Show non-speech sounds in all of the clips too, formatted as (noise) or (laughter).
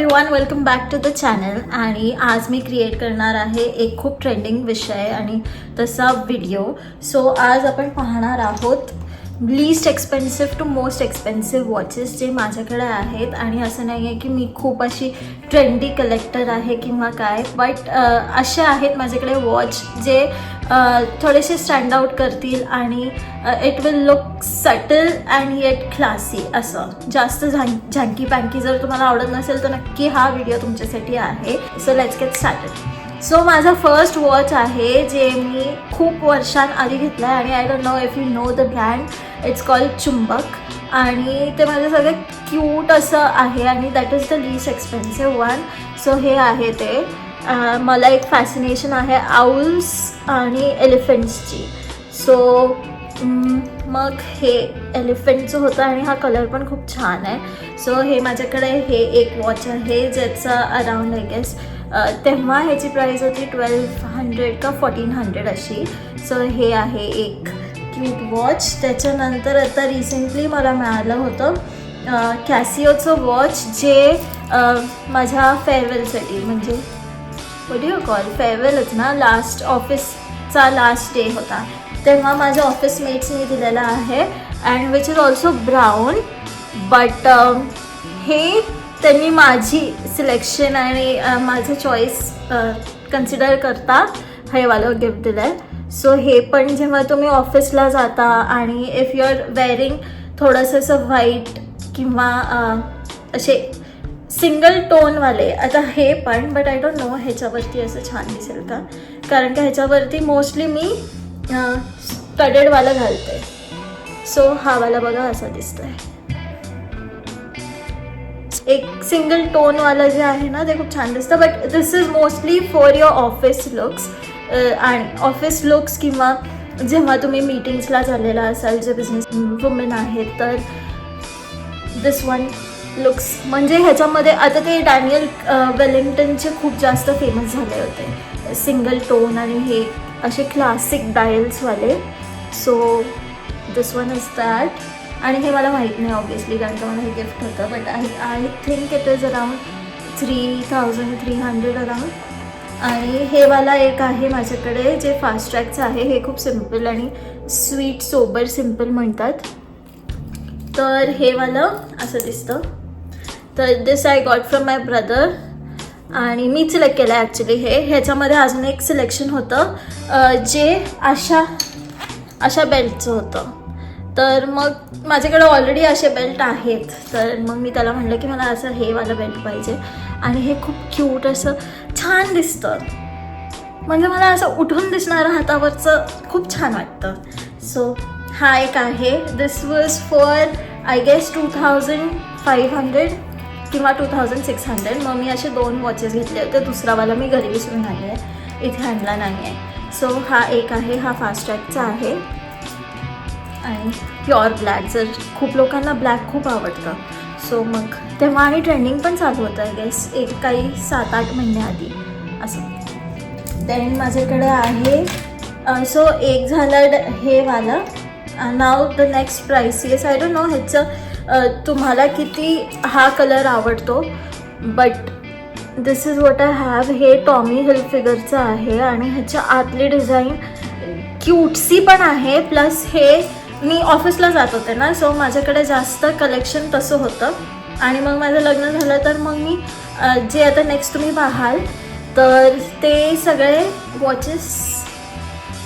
Everyone welcome back to the channel आणि आज मी create करणार आहे एक खूप ट्रेंडिंग विषय आणि तसा व्हिडिओ सो आज आपण पाहणार आहोत least expensive to most expensive watches जे माझ्याकडे आहेत. आणि असं नाही आहे की मी खूप अशी ट्रेंडी कलेक्टर आहे किंवा काय बट असे आहेत माझ्याकडे वॉच जे थोडेसे स्टँड आउट करतील आणि it will look subtle and yet classy असं. जास्त झां झांकी पँकी जर तुम्हाला आवडत नसेल तर नक्की हा व्हिडिओ तुमच्यासाठी आहे. So let's get started so माझा फर्स्ट वॉच आहे जे मी खूप वर्षांआधी घेतलं आहे आणि I don't know if you know the brand it's called Chumbak आणि ते माझं सगळं क्यूट असं आहे आणि that is the least expensive one so हे आहे ते. मला एक फॅसिनेशन आहे आउल्स आणि एलिफंट्सची सो mm, मग हे एलिफंटचं होतं आणि हा कलर पण खूप छान आहे. सो हे माझ्याकडे हे एक वॉच आहे ज्याचं अराउंड आय गेस तेव्हा ह्याची प्राईस होती ट्वेल्व हंड्रेड का फोर्टीन हंड्रेड अशी. सो हे आहे एक क्यूट वॉच त्याच्यानंतर आता रिसेंटली मला मिळालं होतं कॅसिओचं वॉच जे माझ्या फेअरवेलसाठी म्हणजे वॉट यू कॉल फेअरवेलच ना? लास्ट ऑफिसचा लास्ट डे होता. तेव्हा माझ्या ऑफिस मेट्सनी दिलेला आहे. And which is also brown but हे त्यांनी माझी सिलेक्शन आणि माझं चॉईस कन्सिडर करता. हेवालं गिफ्ट दिलं आहे सो हे पण जेव्हा तुम्ही ऑफिसला जाता आणि इफ यू आर वेअरिंग थोडंसं असं व्हाईट किंवा असे सिंगल टोनवाले आता हे पण बट आय डोंट नो ह्याच्यावरती असं छान दिसेल का? कारण का ह्याच्यावरती मोस्टली मी स्टडेडवाला घालते. सो हा वाला बघा असा दिसतोय. एक सिंगल टोनवाला जे आहे ना ते खूप छान दिसतं but this is mostly for your office looks आणि ऑफिस लुक्स किंवा जेव्हा तुम्ही मीटिंग्सला झालेला असाल जे बिझनेस वुमेन आहेत तर दिस वन लुक्स म्हणजे ह्याच्यामध्ये आता ते डॅनियल वेलिंग्टनचे खूप जास्त फेमस झाले होते. सिंगल टोन आणि हे असे classic डायल्सवाले so this one is that आणि हे मला माहीत नाही ऑब्विसली कारण का मला हे गिफ्ट होतं but I I think it is around three thousand three hundred around आणि हे वाला एक आहे माझ्याकडे जे फास्ट ट्रॅकचं आहे हे खूप सिंपल आणि स्वीट सोबर सिंपल म्हणतात. तर हे वालं असं दिसतं. तर this I got from my brother आणि मी सिलेक्ट केलं आहे ॲक्च्युली हे. ह्याच्यामध्ये अजून एक सिलेक्शन होतं. जे अशा अशा बेल्टचं होतं. तर मग माझ्याकडे ऑलरेडी असे बेल्ट आहेत. तर मग मी त्याला म्हटलं की मला असं हे वाला बेल्ट पाहिजे. आणि हे खूप क्यूट असं छान दिसतं. म्हणजे मला असं उठून दिसणारं हातावरचं खूप छान वाटतं. सो हा एक आहे. This was for I guess two thousand five hundred किंवा टू थाउजंड सिक्स हंड्रेड मग मी असे दोन वॉचेस घेतले. होते दुसरावाला मी घरी विसरून आले आहे. इथे आणला नाही आहे. सो हा एक आहे हा फास्ट ट्रॅकचा आहे. आणि प्युअर ब्लॅक जर खूप लोकांना ब्लॅक खूप आवडतं. सो मग तेव्हा आणि ट्रेंडिंग पण चालू होतं आहे गेस एक काही सात आठ महिन्याआधी असं. देन माझ्याकडे आहे सो एक झालं ड- हे वालं. Now the next price yes I don't know ह्याचं तुम्हाला किती हा कलर आवडतो? But this is what I have हे टॉमी हिल फिगरचं आहे आणि ह्याच्या आतली डिझाईन क्यूटसी पण आहे. प्लस हे मी ऑफिसला जात होते ना सो माझ्याकडे जास्त कलेक्शन तसं होतं. आणि मग माझं लग्न झालं तर मग मी जे आता नेक्स्ट तुम्ही पाहाल तर ते सगळे वॉचेस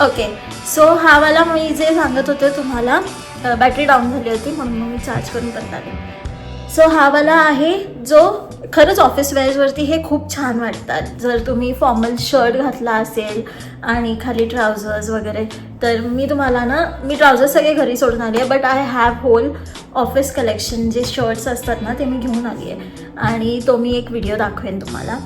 ओके सो हा वाला मी जे सांगत होते तुम्हाला बॅटरी डाऊन झाली होती म्हणून मग मी चार्ज करून परत आले सो हा वाला आहे जो खरंच ऑफिस वेअर्सवरती हे खूप छान वाटतात. जर तुम्ही फॉर्मल शर्ट घातला असेल आणि खाली ट्राउझर्स वगैरे तर मी तुम्हाला ना मी ट्राउझर्स सगळे घरी सोडून आली आहे but I have whole office collection जे शर्ट्स असतात ना ते मी घेऊन आली आहे. आणि तो मी एक व्हिडिओ दाखवेन तुम्हाला.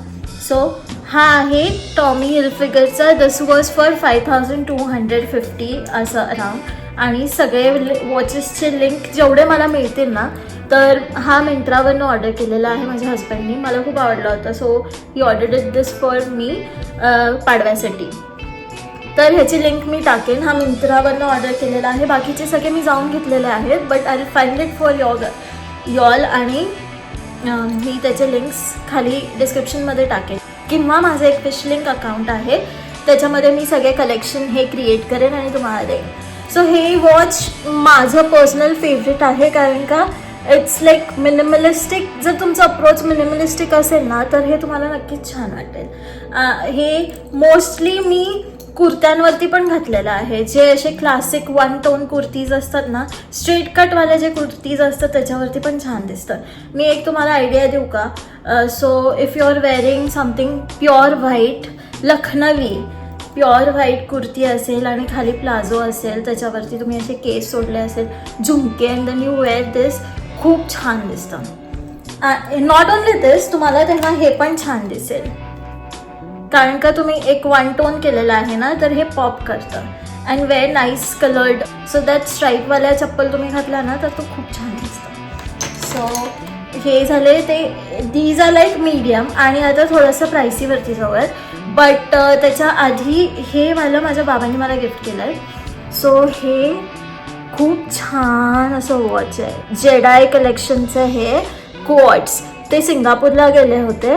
सो हा आहे Tommy हिलफिगरचा this was for five thousand two hundred fifty असं अराउंड आणि सगळे वॉचेसचे लिंक जेवढे मला मिळतील ना तर हा मिंत्रावरनं ऑर्डर केलेला आहे माझ्या हस्बंडनी मला खूप आवडला होता. So he order it this for me पाडव्यासाठी. तर ह्याची लिंक मी टाकेन. हा मिंत्रावरनं ऑर्डर केलेला आहे. बाकीचे सगळे मी जाऊन घेतलेले आहेत but I find it for your y'all आणि मी त्याचे लिंक्स खाली डिस्क्रिप्शनमध्ये टाकेन. किंवा माझं एक फिश लिंक अकाउंट आहे. त्याच्यामध्ये मी सगळे कलेक्शन हे क्रिएट करेन आणि तुम्हाला देईन. सो हे वॉच माझं पर्सनल फेवरेट आहे कारण का इट्स लाईक मिनिमलिस्टिक जर तुमचं अप्रोच मिनिमलिस्टिक असेल ना तर हे तुम्हाला नक्कीच छान वाटेल. हे मोस्टली मी कुर्त्यांवरती पण घातलेलं आहे. जे असे क्लासिक वन टोन कुर्तीज असतात ना स्ट्रेट कटवाले जे कुर्तीज असतात त्याच्यावरती पण छान दिसतं मी एक तुम्हाला आयडिया देऊ का? So if you are wearing something pure white Lucknowi pure white kurti असेल आणि खाली प्लाझो असेल त्याच्यावरती तुम्ही असे केस सोडले असेल झुमके and then you wear this खूप छान दिसतं. नॉट ओनली दिस तुम्हाला त्यांना हे पण छान दिसेल. कारण का तुम्ही एक वन टोन केलेला आहे ना तर हे पॉप करतं. And wear nice coloured so that स्ट्राईपवाल्या चप्पल तुम्ही घातला ना तर तो खूप छान दिसतं. सो हे झाले ते दीज आर लाईक मीडियम आणि आता थोडंसं प्रायसीवरती जाऊयात. बट uh, त्याच्या आधी हे वालं माझ्या बाबांनी मला गिफ्ट केलं आहे सो हे खूप छान असं वॉच आहे. जेडाय कलेक्शनचं हे कोट्स ते सिंगापूरला गेले होते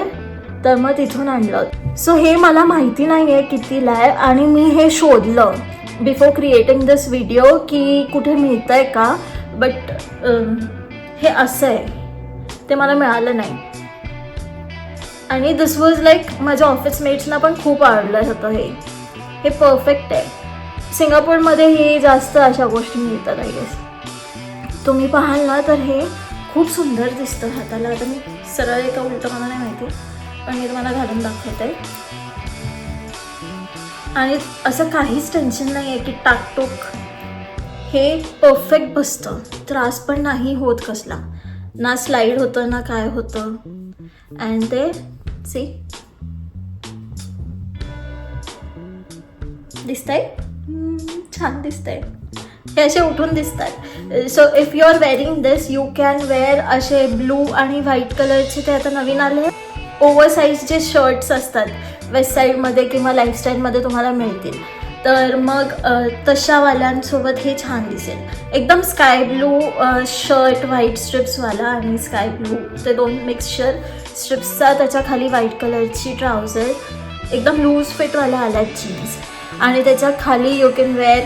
तर मग तिथून आणलं. सो हे मला माहिती नाही आहे कितीला आहे आणि मी हे शोधलं बिफोर क्रिएटिंग दिस व्हिडिओ की कुठे मिळतं आहे का बट हे असं आहे. ते मला मिळालं नाही. आणि दिस वॉज लाईक माझ्या ऑफिस मेट्सना पण खूप आवडलं होतं हे. हे परफेक्ट आहे. सिंगापूरमध्ये हे जास्त अशा गोष्टी मिळतात आय गेस तुम्ही पाहाल ना तर हे खूप सुंदर दिसतं हाताला. आता मी सरळ एका उलटं मला नाही माहिती पण मी तुम्हाला घालून दाखवते. आणि असं काहीच टेन्शन नाही आहे की टाकटोक. हे परफेक्ट बसतं. त्रास पण नाही होत कसला. ना स्लाईड होतं ना काय होतं. अँड ते सी दिसतंय छान दिसतंय हे असे उठून दिसतात so if you are wearing this you can wear असे ब्लू आणि व्हाईट कलरचे ते आता नवीन आले. ओव्हर साईज जे शर्ट्स असतात वेस्ट साईडमध्ये किंवा लाईफस्टाईलमध्ये तुम्हाला मिळतील. तर मग तशावाल्यांसोबत हे छान दिसेल. एकदम स्काय ब्लू शर्ट व्हाईट स्ट्रिप्सवाला आणि स्काय ब्लू ते दोन मिक्सचर स्ट्रिप्सचा त्याच्याखाली व्हाईट कलरची ट्राउझर एकदम लूज फिटवाल्या आल्यात जीन्स आणि त्याच्याखाली यू कॅन वेअर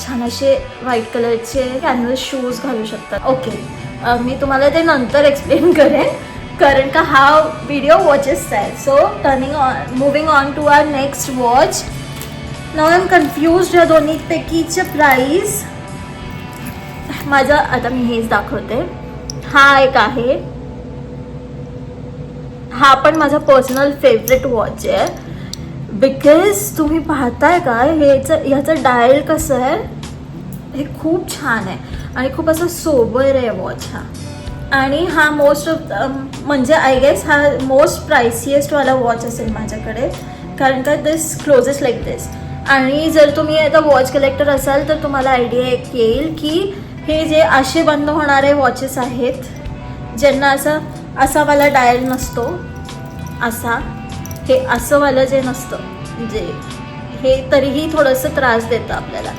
छान असे व्हाईट कलरचे कॅनव्हस शूज घालू शकतात ओके मी तुम्हाला ते नंतर एक्सप्लेन (laughs) करेन. कारण का हा व्हिडिओ वॉचेसचा आहे so turning on moving on to our next watch now am confuse या दोन्हीपैकीचे प्राईस माझं आता मी हेच दाखवते. हा एक आहे. हा पण माझा पर्सनल फेवरेट वॉच आहे. बिकॉज तुम्ही पाहताय का हेचं ह्याचं डायल कसं आहे? हे खूप छान आहे. आणि खूप असं सोबर आहे वॉच हा. आणि हा मोस्ट ऑफ म्हणजे आय गेस हा मोस्ट प्रायसिएस्टवाला वॉच असेल माझ्याकडे. कारण का दिस क्लोजेस्ट लाईक दिस आणि जर तुम्ही आता वॉच कलेक्टर असाल तर तुम्हाला आयडिया एक येईल की हे जे असे बंद होणारे वॉचेस आहेत ज्यांना असं असावाला डायल नसतो असा हे असंवालं जे नसतं जे हे तरीही थोडंसं त्रास देतं आपल्याला.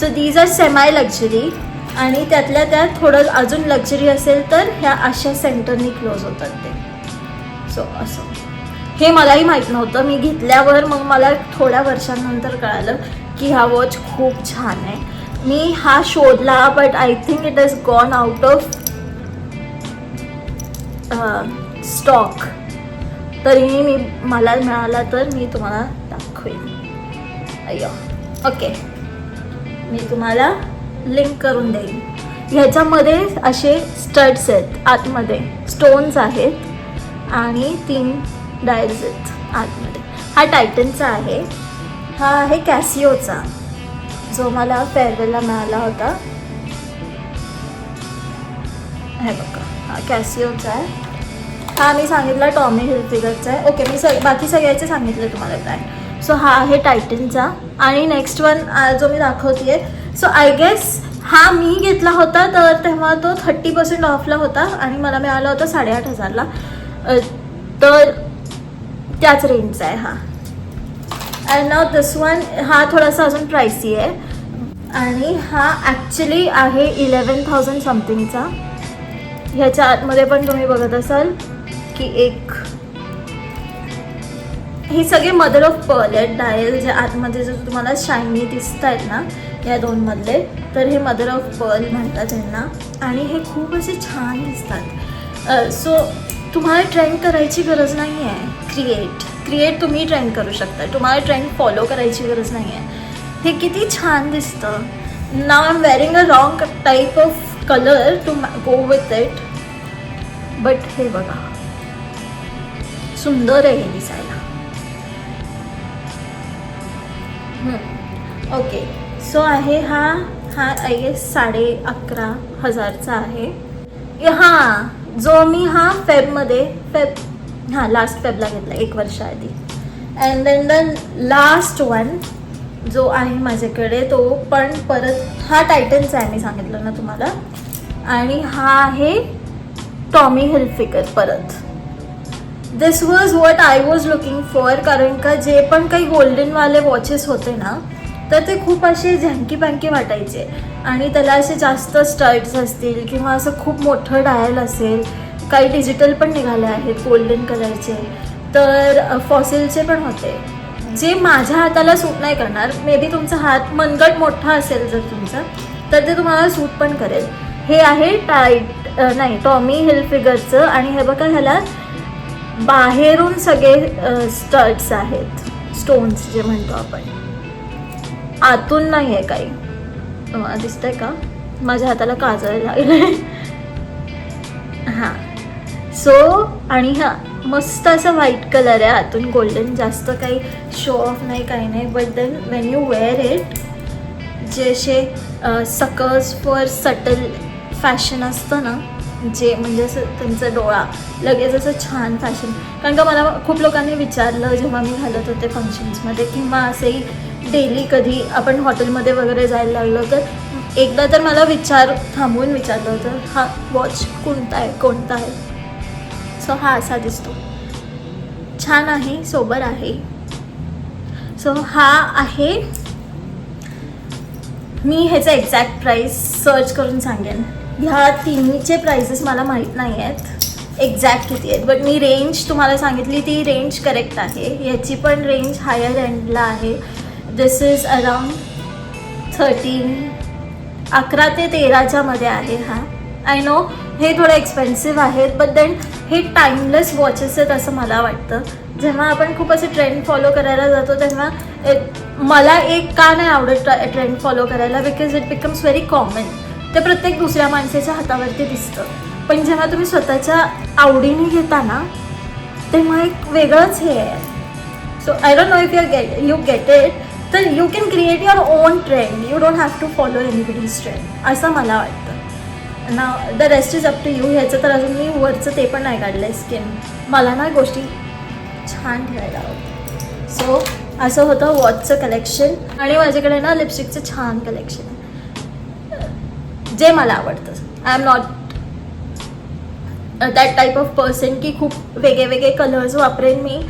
So these are semi luxury आणि त्यातल्या त्यात थोडं अजून लक्झरी असेल तर ह्या अशा सेंटरनी क्लोज होतात ते. सो असं. हे मलाही माहीत नव्हतं. मी घेतल्यावर मग मला थोड्या वर्षांनंतर कळालं की हा वॉच खूप छान आहे. मी हा शोधला but I think it is gone out of stock तरीही मी मला मिळाला तर मी तुम्हाला दाखवेन. अय्यो. ओके मी तुम्हाला लिंक करून देईन. ह्याच्यामध्ये असे स्टड्स आहेत आतमध्ये. स्टोन्स आहेत. आणि तीन डायल्स आहेत आतमध्ये. हा टायटनचा आहे. हा आहे कॅसिओचा जो मला फेअरवेलला मिळाला होता. हे बघा हा कॅसिओचा आहे. हा मी सांगितला टॉमी हिलफिगरचा आहे. ओके मी सग बाकी सगळ्याचे सांगितले तुम्हाला काय. सो हा आहे टायटनचा. आणि नेक्स्ट वन जो मी दाखवते सो आय गेस हा मी घेतला होता तर तेव्हा तो थर्टी पर्सेंट ऑफला होता आणि मला मिळाला होता साडेआठ हजारला. तर त्याच रेंजचा आहे हा. अँड नाव दिस वन हा थोडासा अजून प्राइसी आहे. आणि हा ॲक्च्युली आहे इलेवन थाउजंड समथिंगचा ह्याच्या आतमध्ये पण तुम्ही बघत असाल की एक हे सगळे मदर ऑफ पर्ल आहेत. डायल जे आतमध्ये जर तुम्हाला शायनी दिसत आहेत ना या दोन मधले तर हे मदर ऑफ पर्ल म्हणतात त्यांना आणि हे खूप असे छान दिसतात. सो तुम्हाला ट्रेंड करायची गरज नाही आहे क्रिएट क्रिएट तुम्ही ट्रेंड करू शकता. तुम्हाला ट्रेंड फॉलो करायची गरज नाही आहे हे किती छान दिसतं. Now I am wearing a wrong type of colour to go with it but हे बघा. सुंदर आहे हे दिसायला. ओके सो आहे हा हा आय गेस साडे अकरा हजारचा आहे. हां जो मी हा फेबमध्ये फेब हां लास्ट फेबला घेतला एक वर्षाआधी and then the last one जो आहे माझ्याकडे तो पण परत हा टायटन्स आहे मी सांगितलं ना तुम्हाला. आणि हा आहे टॉमी हिलफिकर परत. This was what I was looking for कारण का जे पण काही गोल्डनवाले वॉचेस होते ना तर ते खूप असे झँकी पँकी वाटायचे. आणि त्याला असे जास्त स्टर्ट्स असतील किंवा असं खूप मोठं डायल असेल काही डिजिटल पण निघाले आहेत गोल्डन कलरचे तर फॉसिलचे पण होते. जे माझ्या हाताला सूट नाही करणार मे बी तुमचा हात मनगट मोठा असेल जर तुमचा तर ते तुम्हाला सूट पण करेल. हे आहे टाईट नाही टॉमी हिल फिगरचं आणि हे बघा ह्याला बाहेरून सगळे स्टड्स आहेत. स्टोन्स जे म्हणतो आपण. आतून नाही आहे काही. दिसतंय का? माझ्या हाताला काजळ लागलं हां. सो आणि हा मस्त असं व्हाईट कलर आहे. आतून गोल्डन जास्त काही शो ऑफ नाही काही नाही. But then when you wear it जे असे सकर्स फॉर सटल फॅशन असतं ना जे म्हणजे असं त्यांचा डोळा लगेच असं छान फॅशन कारण का मला खूप लोकांनी विचारलं जेव्हा मी घालत होते फंक्शन्समध्ये किंवा असंही डेली कधी आपण हॉटेलमध्ये वगैरे जायला लागलो तर एकदा तर मला विचार थांबवून विचारलं होतं हा वॉच कोणता आहे कोणता आहे? सो हा असा दिसतो. छान आहे सोबर आहे. सो हा आहे. मी ह्याचा एक्झॅक्ट प्राईस सर्च करून सांगेन. ह्या तिन्हीचे प्राइसेस मला माहीत नाही आहेत एक्झॅक्ट किती आहेत बट मी रेंज तुम्हाला सांगितली ती रेंज करेक्ट आहे. याची पण रेंज हायर एंडला आहे. दिस इज अराउंड थर्टीन अकरा ते तेराच्या मध्ये आहे हा. आय नो हे थोडं एक्सपेन्सिव्ह आहेत बट देन हे टाईमलेस वॉचेस आहेत असं मला वाटतं. जेव्हा आपण खूप असे ट्रेंड फॉलो करायला जातो तेव्हा मला एक का नाही आवडत ट्रेंड फॉलो करायला because it becomes very common ते प्रत्येक दुसऱ्या माणसाच्या हातावरती दिसतं. पण जेव्हा तुम्ही स्वतःच्या आवडीने घेता ना तेव्हा एक वेगळंच हे आहे. So I don't know if you get you get it तर you can create your own trend you don't have to follow anybody's trend असं मला वाटतं. ना the rest is up to you ह्याचं तर अजून मी वरचं ते पण नाही काढलं आहे स्किन मला ना गोष्टी छान ठेवायला आवडतं सो असं होतं वॉचचं कलेक्शन आणि माझ्याकडे ना लिपस्टिकचं छान कलेक्शन आहे. जे मला आवडतं. I am not that type of person की खूप वेगळे वेगळे कलर्स वापरेन मी.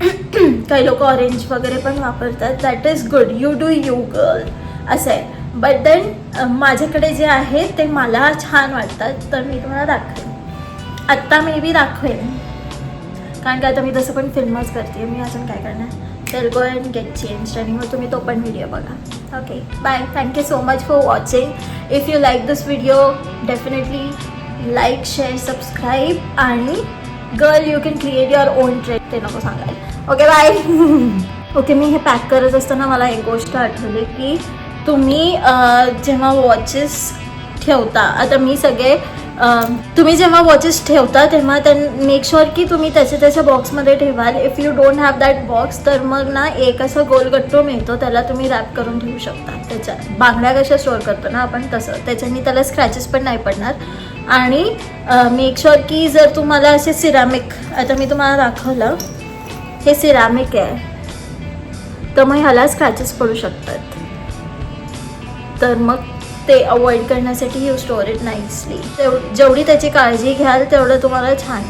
(clears throat) काही लोक ऑरेंज वगैरे पण वापरतात. That is good you do you girl असं आहे. बट देन माझ्याकडे जे आहे ते मला छान वाटतात. तर मी तुम्हाला दाखवेन. आत्ता मे बी दाखवेन. कारण की आता मी तसं पण फिल्मच करते मी अजून काय करणार? तर गो अँड गेट चेंज आणि मग तुम्ही तो पण व्हिडिओ बघा. Okay bye thank you so much for watching if you like this video definitely like share subscribe आणि girl you can create your own trade ते नको सांगायला. ओके बाय ओके मी हे पॅक करत असताना मला एक गोष्ट आठवली की तुम्ही जेव्हा वॉचेस ठेवता आता मी सगळे तुम्ही जेव्हा वॉचेस ठेवता तेव्हा त्यां मेक शुअर की तुम्ही त्याच्या त्याच्या बॉक्समध्ये ठेवाल. If you don't have that box तर मग ना एक असं गोलगट्टो मिळतो त्याला तुम्ही रॅप करून ठेवू शकता. त्याच्या बांगड्या कशा स्टोअर करतो ना आपण तसं. त्याच्यानी त्याला स्क्रॅचेस पण नाही पडणार. आणि मेक शुअर की जर तुम्हाला असे सिरामिक आता मी तुम्हाला दाखवलं हे सिरामिक आहे तर मग ह्याला स्क्रॅचेस पडू शकतात. तर मग ते अवॉइड करण्यासाठी यू स्टोर इट नाईसली तेव जेवढी त्याची काळजी घ्याल तेवढं तुम्हाला छान.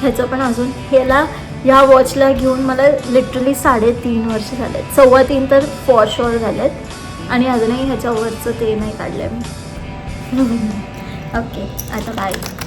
ह्याचं पण अजून ह्याला ह्या वॉचला घेऊन मला लिटरली साडेतीन वर्ष झालेत. सव्वा तीन तर फॉर शुअर झालेत. आणि अजूनही ह्याच्यावरचं ते नाही काढलं मी. (laughs) ओके आता बाय